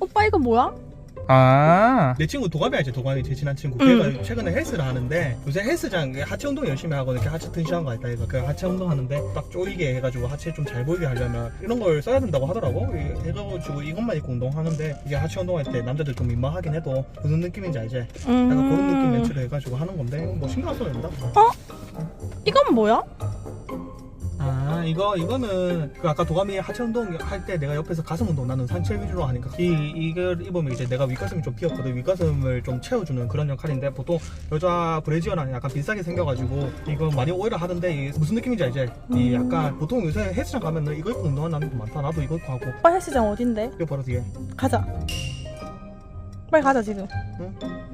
오빠 이거 뭐야? 아 내 친구 도감이 알지 도감이 제 친한 친구 응. 걔가 최근에 헬스를 하는데 요새 헬스장 하체 운동 열심히 하고 이렇게 하체 튼실한 거 있다 그 하체 운동 하는데 딱 쪼이게 해가지고 하체 좀 잘 보이게 하려면 이런 걸 써야 된다고 하더라고 이- 해가지고 이것만 입고 운동하는데 이게 하체 운동할 때 남자들 좀 민망하긴 해도 무슨 느낌인지 알지? 음. 약간 그런 느낌 멘트를 해가지고 하는 건데 뭐 신경 안 써도 된다 이건 뭐야? 아 이거 이거는 그 아까 도감이 하체 운동 할 때 내가 옆에서 가슴 운동 나는 상체 위주로 하니까 이 이걸 입으면 이제 내가 윗가슴이 좀 비었거든 윗가슴을 좀 채워주는 그런 역할인데 보통 여자 브래지어랑 약간 비슷하게 생겨가지고 이거 많이 오해를 이게 무슨 느낌인지 알지? 이 음. 약간 보통 요새 헬스장 가면은 이거 입고 운동하는 남자도 많다 나도 이거 입고 하고 오빠 헬스장 어딘데? 이거 바로 뒤에 가자. 빨리 가자 지금. 응?